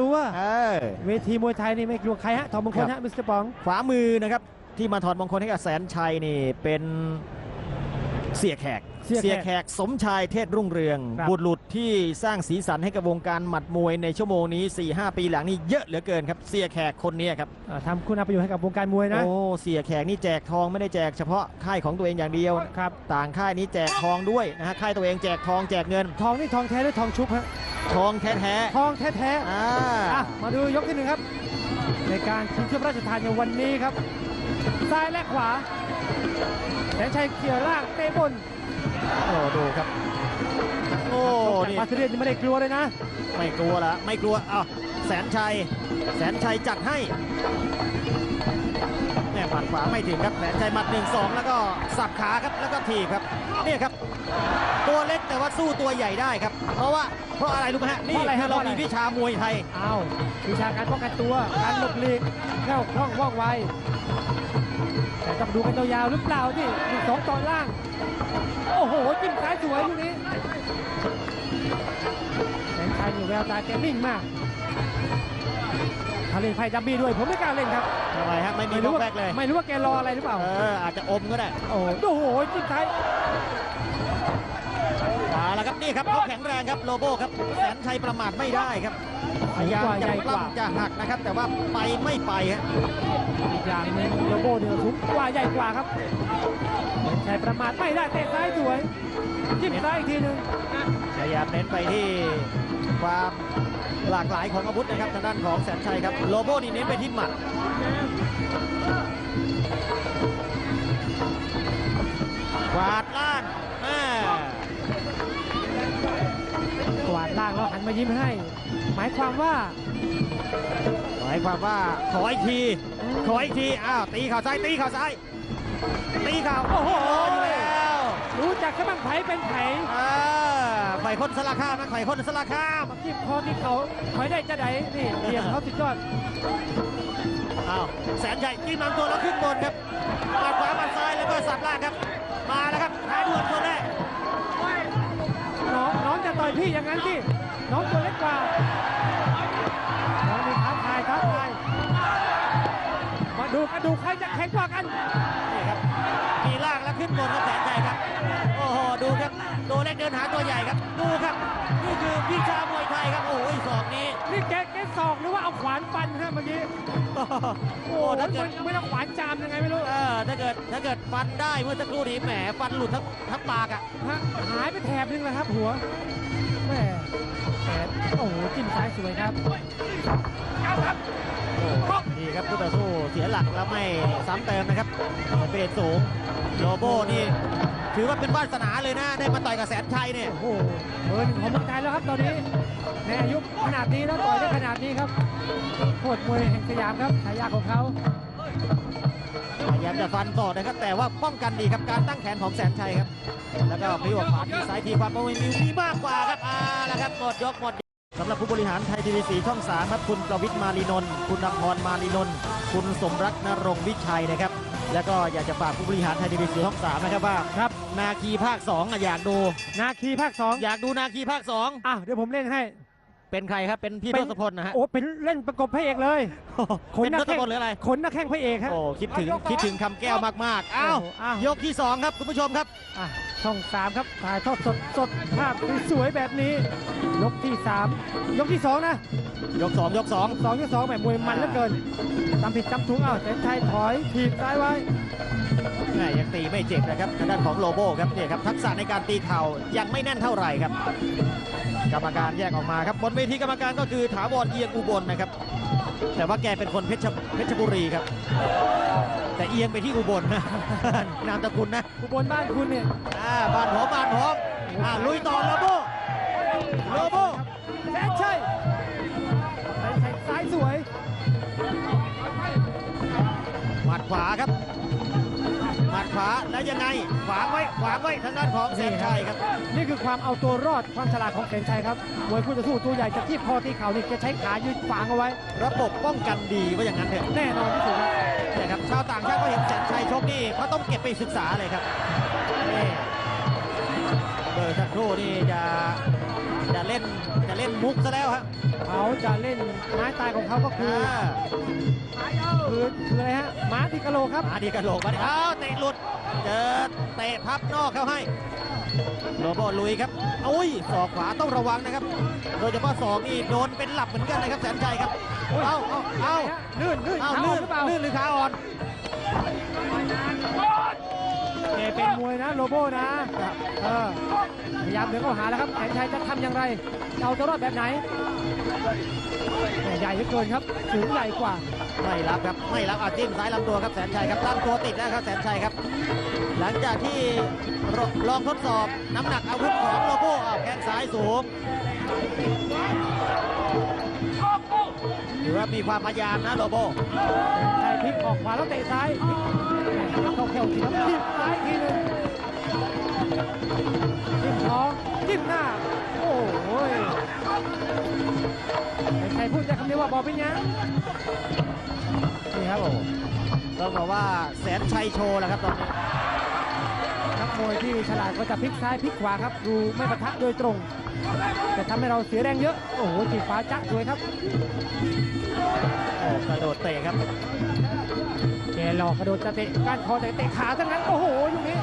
รู้ว่าเออเวทีมวยไทยนี่ไม่กลัวใครฮะทอมมงคลครัฮะบมิสเตอร์ปองขวามือนะครับ ที่มาถอดมงคลให้กับแสนชัยนี่เป็นเสียแขก เสียแขกแขกสมชายเทศรุ่งเรืองครับบุตรหลุดที่สร้างสีสันให้กับวงการหมัดมวยในชั่วโมงนี้ 4-5 ปีหลังนี้เยอะเหลือเกินครับ เสียแขกคนนี้ครับอ่าทำคุณประโยชน์ให้กับวงการมวยนะ โอ้เสียแขกนี่แจกทองไม่ได้แจกเฉพาะค่ายของตัวเองอย่างเดียวครับต่างค่ายนี้แจกทองด้วยนะฮะค่ายตัวเองแจกทองแจกเงิน ทองนี่ทองแท้หรือทองชุบฮะ ทองแท้ทองแท้ๆอ่าๆอะมาดูยกที่หนึ่งครับ ในการชิงถ้วยพระราชทานในวันนี้ครับ ซ้ายและขวาแสนชัยเกี่ยวล่างเตะบนโอ้ดูครับ โอ้จากนี่ มาสเรียนนี่ไม่ได้กลัวเลยนะ ไม่กลัวละไม่กลัวอ้าวแสนชัย แสนชัยจัดให้แม่หมัดขวาไม่ถึงครับแสนชัยหมัดหนึ่งสองแล้วก็สับขาครับแล้วก็ถีบครับเนี่ยครับ ตัวเล็กแต่ว่าสู้ตัวใหญ่ได้ครับ เพราะว่าเพราะอะไรรู้ไหมฮะนี่เพราะอะไรฮะคือเราเพราะอะไรมีวิชามวยไทยเอาวิชาการป้องกันตัว การหลบหลีกแคล่วคล่องว่องไว แต่ต้องดูกันยาวๆหรือเปล่าที่หนึ่งสองต่อล่าง โอ้โหจิ้มซ้ายสวยลูกนี้แสนชัยนี่แววตาแกนิ่งมาก ถ้าเล่นไพ่ดับบี้ด้วย ผมไม่กล้าเล่นครับทำไมฮะไม่มีบรู้ล็อกว่าแบกเลย ไม่รู้ว่าแกรออะไรหรือเปล่า เอออาจจะอมก็ได้ โอ้โหโอ้โหจิ้มซ้ายมาแล้วครับนี่ครับเขาแข็งแรงครับโลโบครับแสนชัยประมาทไม่ได้ครับพยายามกว่าจะใหญ่ปกว่าล้ำจะหักนะครับ แต่ว่าไปไม่ไปฮะอีกอย่างหนึงโลโบเนี่ยสูงกว่าใหญ่กว่าครับแสนชัยประมาทไม่ได้เตะซ้ายสวยจิ้มซ้ายอีกทีหนึงพยายามเน้นไปที่ความ หลากหลายของอาวุธนะครับทางด้านของแสนชัยครับโลโบนี่เน้นไปที่หมัดกวาดล่างแม่กวาดล่างแล้วหันมายิ้มให้ หมายความว่า หมายความว่าขออีกที ขออีกที อ้าว ตีเข่าซ้าย ตีเข่าซ้าย ตีเข่าโอ้โหอยู่แล้วรู้จักกระบังไผเป็นไผอ่า ไข่คนสลักข้ามนะไข่คนสลักข้ามจิ้มคอที่เขาถอยได้จะไดนี่เหลี่ยมเขาสุดยอดอ้าวแสนใหญ่จิ้มลำตัวแล้วขึ้นบนครับปัดขวาปัดซ้ายแล้วก็สับล่างครับ มาแล้วครับท้ายด่วนตัวแรกน้องน้องจะต่อยพี่อย่างนั้นสิน้องตัวเล็กกว่าน้องนี่ท้าทายท้าทายมาดูกันดูใครจะแข็งกว่ากันนี่ครับมีล่างแล้วขึ้นบนครับแสน ตัวเล็กเดินหาตัวใหญ่ครับ ดูครับ นี่คือวิชามวยไทยครับโอ้ยศอกนี้ นี่แกแกศอกหรือว่าเอาขวานฟันฮะเมื่อกี้ โอ้โหโอ้ถ้าถ้าเกิเกิดดไม่ต้องขวานจามยังไงไม่รู้เออถ้าเกิดถ้าเกิดฟันได้เมื่อสักครู่นี้แหมฟันหลุดทั้งทั้งปากอะฮะหายไปแถบนึงเลยครับ หัวแม่แต่โอ้โหจิ้มซ้ายสวยครับนี่ครับผู้ต่อสู้เสียหลักแล้วไม่ซ้ำเติมนะครับเบรดสูงโลโบนี่ ถือว่าเป็นวาสนาเลยนะ ได้มาต่อยกับแสนชัยเนี่ย โอ้โหเบอร์หนึ่งของเมืองไทยแล้วครับตอนนี้ในอายุขนาดนี้แล้วต่อยได้ขนาดนี้ครับโคตรมวยแห่งสยามครับฉายาของเขาพยายามจะฟันต่อนะครับ แต่ว่าป้องกันดีครับการตั้งแขนของแสนชัยครับ แล้วก็พลิวขวาทีซ้ายทีความโอ้ยมีมีมากกว่าครับอ่าแล้วครับหมดยกหมดสำหรับผู้บริหารไทยทีวีสีช่องสามครับคุณประวิทย์มารีนนท์คุณนพรมารีนนท์คุณสมรักนรงค์วิชัยนะครับ แล้วก็อยากจะฝากผู้บริหารไทยทีวีสีช่องสามนะครับว่าครับ นาคีภาค2อะอยากดู นาคีภาคสองอยากดูนาคีภาคอะเดี๋ยวผมเล่นให้2เป็นใครครับ เป็นพี่เป็ทนศพลนะฮะโอ้เป็นเล่นประกบพระเอกเลยคนเป็นหน้าทศแข้งพลหรืออะไร ขนหน้าแข้งพระเอกฮะ โอ้คิดถึงคิดถึงคำแก้วมากๆอ้าวโอ้อ้าว ยกที่2ครับคุณผู้ชมครับ อะช่องสามครับถ่ายทอดสดสดภาพสวยๆแบบนี้ ยกที่สามยกที่สองนะยก2ยก2สองยกสองแบบมวยมันเหลือเกินจำผิดจำถูกอ้าวแสนชัยถอยถีบซ้ายไว้แม่ยัง ตีไม่เจ็บนะครับทางด้านของโลโบครับเนี่ยครับทักษะในการตีเข่ายังไม่แน่นเท่าไหร่ครับ กรรมการแยกออกมาครับบนเวทีกรรมการก็คือถาวรเอียงอุบลนะครับ แต่ว่าแกเป็นคนเพชรเพชรบุรีครับ แต่เอียงไปที่อุบลนะนามตระกุลนะอุบลบ้านคุณเนี่ยอ่าบานหอมบานหอมอ่าลุยต่อโลโบโลโบแสนชัยแสนชัยซ้ายสวยหมัดขวาครับหมัด ขวาแล้วยังไงขวางไว้ขวางไว้ทางด้านของแสนชัยครับ นี่คือความเอาตัวรอดความฉลาดของแสนชัยครับมวยคู่ต่อสู้ตัวใหญ่จะที่คอที่เข่านี่จะใช้ขายืนขวางเอาไว้ ระบบป้องกันดีว่าอย่างนั้นเถอะแน่นอนที่สุดครับเนี่ยครับชาวต่างชาติก็เห็นแสนชัยชกนี่เขาต้องเก็บไปศึกษาเลยครับนี่เบอร์สักครู่นี่จะ จะเล่นจะจะเล่นมุกซะแล้วฮะเขาจะเล่นไม้ตายของเขาก็คืออ่าคือคืออะไรฮะม้าที่กะโหลกครับมาดีกระโหลกมาดิอ้าวเตะหลุด เจอเตะพับนอกเข้าให้โรโบลุยครับอุ้ยศอกขวาต้องระวังนะครับ โดยเฉพาะศอกนี่โดนเป็นหลับเหมือนกันนะครับแสนชัยครับเอาเอาเอาลื่นลื่นเอาขาลื่อ่อนนหรือเปล่าลื่นหรือขาอ่อนแก เป็นมวยนะโลโบนะเออพยายามเดินเข้าหาแล้วครับแสนชัยจะทำอย่างไรจะเอาตัวรอดแบบไหนใหญ่เกินครับสูงใหญ่กว่าไม่รับครับไม่รับอาจิ้มซ้ายลำตัวครับแสนชัยครับตั้งตัวติดแล้วครับแสนชัยครับ หลังจากที่ลองทดสอบน้ำหนักอาวุธของโลโบอ้าแข้งซ้ายสูง ถือว่ามีความพยายามนะโลโบแสนชัยพลิกออกขวาแล้วเตะซ้ายพลิกแหม่เข้าแถวทีครับจิ้มซ้ายทีหนึงจิ้มท้องจิ้มหน้า โอ้โหแสนชัยพูดแต่คำเดียวว่าบอกเป็นยังนี่ครับโอ้ต้องบอกว่าแสนชัยโชว์แล้วครับตอนนี้นัก มวยที่ฉลาดก็จะพลิกซ้ายพลิกขวาครับ ดูไม่ปะทะโดยตรง แต่ทำให้เราเสียแรงเยอะ โอ้โหจีบฟ้าจักสวยครับโอ้กระโดดเตะครับแกหลอกกระโดดจะเตะก้านคอแต่เตะขาทั้งนั้น โอ้โหอยู่นี้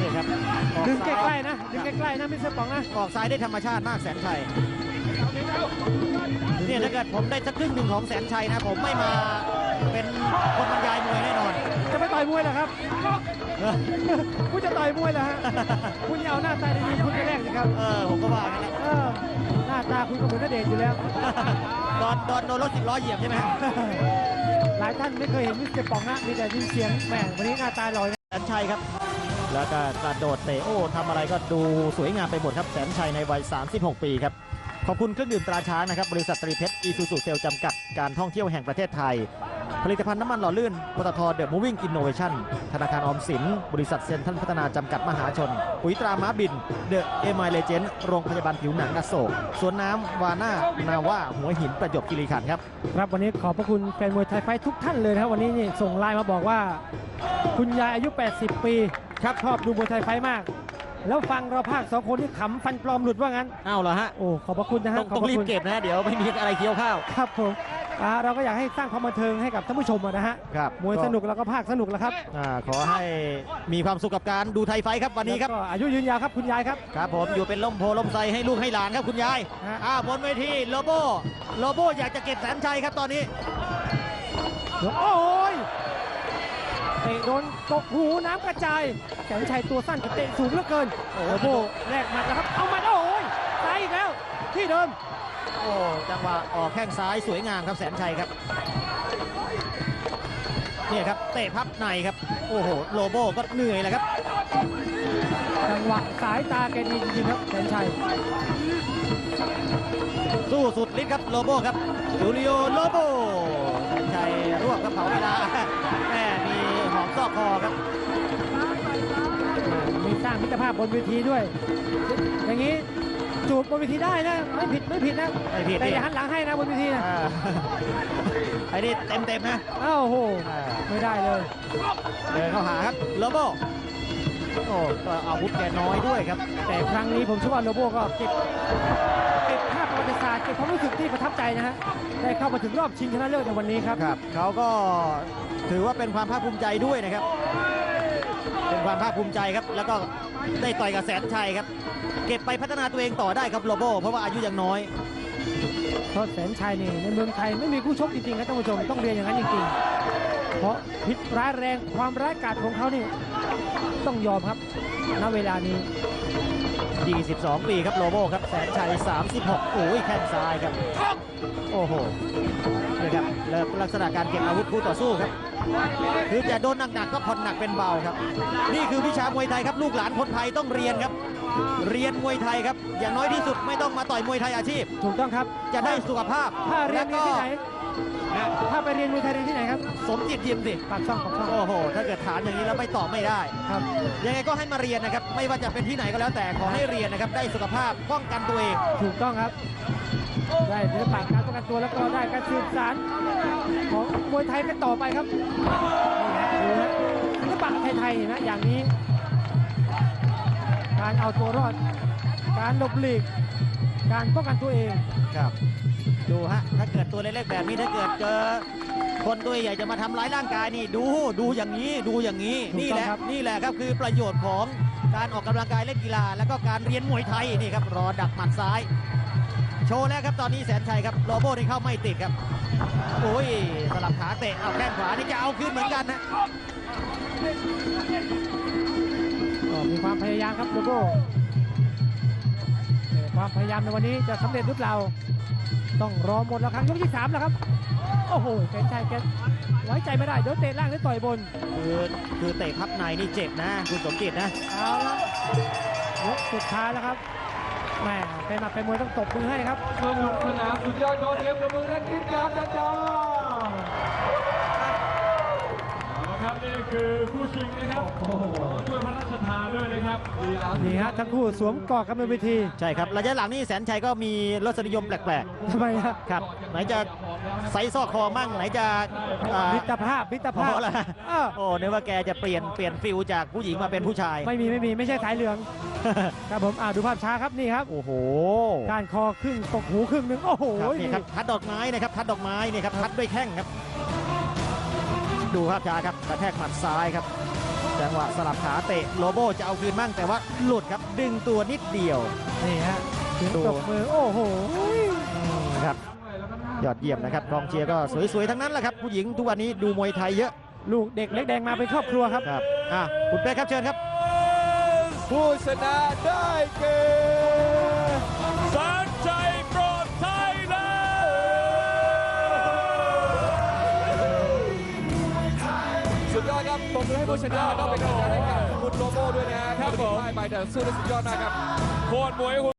นี่ครับออดึงใกซ้ายล้ๆนะดึงใกล้ๆนะมิสเตอร์ปองนะออกซ้ายได้ธรรมชาติมากแสนชัยเนี่ยถ้าเกิดผมได้สักครึ่งหนึ่งของแสนชัยนะ ผมไม่มาเป็นคนบรรยายมวยแน่นอนจะไป ต่อยมวยเหรอครับคุณจะต่อยมวยเหรอฮะคุณอย่าเอาหน้าตาดีๆคุณจะแรกสิครับเออผมก็ว่างั้นแหละเออหน้าตาคุณก็เหมือนนเดชน์อยู่แล้วตอนตอนโดนรถสิบล้อเหยียบใช่ไหมฮะหลายท่านไม่เคยเห็นมิสเตอร์ปองนะมีแต่ยินเสียงแหมวันนี้หน้าตาลอยนะแสนชัยครับ แล้วก็กระโดดเตะโอ้ทำอะไรก็ดูสวยงามไปหมดครับแสนชัยในวัย 36 ปีครับขอบคุณเครื่องดื่มตราช้างนะครับ บริษัทตรีเพชรอีซูซูเซลจำกัด การท่องเที่ยวแห่งประเทศไทย ผลิตภัณฑ์น้ำมันหล่อลื่นปตทเดอะมูวิ่งอินโนเวชั่นธนาคารออมสิน บริษัทเซ็นทรัลพัฒนาจำกัดมหาชน ปุ๋ยตราม้าบิน เดอะเอม l ลเลเจนโรงพยาบาลผิวหนังอโศกสวนน้ำวาน่านาว่าหัวหินประจวบคีรีขันธ์ครับ ครับวันนี้ขอบพระคุณแฟนมวยไทยไฟท์ทุกท่านเลยนะครับวันนี้นี่ส่งไลน์มาบอกว่า คุณยายอายุ 80 ปีครับชอบดูมวยไทยไฟท์มากแล้วฟังเราภาคสองคนที่ขำฟันปลอมหลุดว่างั้น อ้าวเหรอฮะ โอ้ ขอบพระคุณนะฮะต้องขอบต้องพะรีบคุณเก็บนะ เดี๋ยวไม่มีอะไรเคี้ยวข้าว ครับผม อ่าเราก็อยากให้สร้างความบันเทิงให้กับท่านผู้ชมอะนะฮะครับมวยสนุกแล้วก็ภาคสนุกแล้วครับอ่าขอให้มีความสุขกับการดูไทยไฟท์ครับวันนี้ครับแล้วก็อายุยืนยาวครับคุณยายครับ ครับผมอยู่เป็นล่มโพล่มไทรให้ลูกให้หลานครับคุณยายฮะ อ่าบนเวทีโลโบโลโบอยากจะเก็บแสนชัยครับตอนนี้ โอ้ยเตะโดนตกหูน้ำกระจายแสนชัยตัวสั้นแต่เตะสูงเหลือเกินโอ้โอ้โหแลกหมัดแล้วครับเอาหมัดโอ้ยซ้ายอีกแล้วที่เดิม โอ้จังหวะออกแข้งซ้ายสวยงามครับแสนชัยครับเนี่ยครับเตะพับในครับ โอ้โหโลโบก็เหนื่อยแหละครับ จังหวะสายตาแกดีจริงๆครับแสนชัยสู้สุดฤทธิ์ครับโลโบครับจูริโอโลโบแสนชัยรวบกระเป๋าเวลาแม่มีหอมซอกคอครับ มีสร้างมิตรภาพบนเวทีด้วย อย่างนี้ จูบบนเวทีได้นะ ไม่ผิดไม่ผิดนะไม่ผิดแต่ดิอย่าหันหลังให้นะบนเวทีนะอ่าไอ้นี่เต็มเต็มๆนะอ้าวโอ้โห อ่าไม่ได้เลย เดินเข้าหาครับโลโบโอ้ก็อาวุธแกน้อยด้วยครับ แต่ครั้งนี้ผมเชื่อว่าโลโบก็เก็บเก็บภาพประวัติศาสตร์เก็บความรู้สึกที่ประทับใจนะฮะได้เข้ามาถึงรอบชิงชนะเลิศในวันนี้ครับ ครับเขาก็ถือว่าเป็นความภาคภูมิใจด้วยนะครับ เป็นความภาคภูมิใจครับ แล้วก็ได้ต่อยกับแสนชัยครับ เก็บไปพัฒนาตัวเองต่อได้ครับโลโบ เพราะว่าอายุยังน้อยเพราะแสนชัยนี่ในเมืองไทยไม่มีคู่ชกจริงๆครับท่านผู้ชมต้องเรียนอย่างนั้นจริงๆ เพราะพิษร้ายแรงความร้ายกาจของเขานี่ต้องยอมครับณเวลานี้ 22 ปีครับโลโบครับแสนชัย 36 โอ้ยแข้งซ้ายครับ โอ้โหนี่ครับเริ่มลักษณะการเก็บอาวุธคู่ต่อสู้ครับ คือจะโดนหนักๆก็ผ่อนหนักเป็นเบาครับ นี่คือวิชามวยไทยครับ ลูกหลานคนไทยต้องเรียนครับ เรียนมวยไทยครับ อย่างน้อยที่สุดไม่ต้องมาต่อยมวยไทยอาชีพ ถูกต้องครับ จะได้สุขภาพถ้าเรียแล้นวเรียนก็ที่ไหนนะ ถ้าไปเรียนมวยไทยเรียนที่ไหนครับ สมจิตยิมสิปากช่องปากช่องโอ้โห ถ้าเกิดถามอย่างนี้แล้วไม่ตอบไม่ได้ครับ ยังไงก็ให้มาเรียนนะครับ ไม่ว่าจะเป็นที่ไหนก็แล้วแต่ขอให้เรียนนะครับ ได้สุขภาพป้องกันตัวเอง ถูกต้องครับ ได้ศิลปะการป้องกันตัวแล้วก็ได้การสืบสารของมวยไทยกันต่อไปครับนี่ฮะดูนะศิลปะไทยๆนะอย่างนี้ การเอาตัวรอด การหลบหลีก การป้องกันตัวเอง ครับ ดูฮะถ้าเกิดตัวเล็กๆแบบนี้ถ้าเกิดเจอคนตัวใหญ่จะมาทำร้ายร่างกายนี่ดูดูอย่างนี้ดูอย่างนี้ถูกนี่ต้องแหละครับ นี่แหละครับคือประโยชน์ของการออกกำลังกายเล่นกีฬา แล้วก็การเรียนมวยไทยนี่ครับรอดักหมัดซ้าย โชว์แล้วครับตอนนี้แสนชัยครับโลโบนี่เข้าไม่ติดครับโอ้ยสลับขาเตะเอาแข้งขวานี่จะเอาคืนเหมือนกันนะก็มีความพยายามครับโลโบแต่ความพยายามในวันนี้จะสำเร็จหรือเปล่า ต้องรอหมดแล้วครั้งยกที่สามแล้วครับ โอ้โหแสนชัยแกไว้ใจไม่ได้เดี๋ยวเตะล่างหรือต่อยบน คือคือเตะพับในนี่เจ็บนะ คุณสมจิตนะเอาละยกสุดท้ายแล้วครับแม่เป็นมาเป็นมวยต้องตบมือให้ครับสนุกสนานสุดยอดยอดเยี่ยมประมือและคิดการจัดจ้า เอาละครับนี่คือคู่ชิงนะครับโอ้โหด้วยพระราชทานด้วยนะครับลีลานี่ฮะทั้งคู่สวมกอดกันบนเวทีใช่ครับระยะหลังนี่แสนชัยก็มีรสนิยมแปลกทำไมฮะๆครับ ไหนจะไซส์ซอกคอมั่งไหนจะอ่ามิตรภาพมิตรพอภาพแล้วเออโอ้นึกว่าแกจะเปลี่ยนเปลี่ยนฟิลจากผู้หญิงมาเป็นผู้ชาย ไม่มีไม่มีไม่ใช่สายเหลืองครับผมอ่าดูภาพช้าครับนี่ครับโอ้โหก้านคอครึ่งตกหูครึ่งหนึ่งโอ้โหครับนี่ครับทัดดอกไม้นะครับทัดดอกไม้นี่ครับทัดด้วยแข้งครับ ดูภาพช้าครับกระแทกหมัดซ้ายครับจังหวะสลับขาเตะโลโบจะเอาคืนมั่งแต่ว่าหลุดครับดึงตัวนิดเดียวนี่ฮะเสียงดูตบมือโอ้โหอืมครับยอดเยี่ยมนะครับกองเชียร์ก็สวยๆทั้งนั้นแหละครับผู้หญิงทุกวันนี้ดูมวยไทยเยอะ ลูกเด็กเล็กแดงมาเป็นครอบครัวครับครับอะคุณเป้ครับเชิญครับ ผู้ชนะได้แก่แบมือให้ผู้ชนะแล้วก็เป็นกำลังใจให้กับคุณโลโบด้วยนะฮะครับผมไปแต่สู้ได้สุดยอดมากครับ โคตรมวย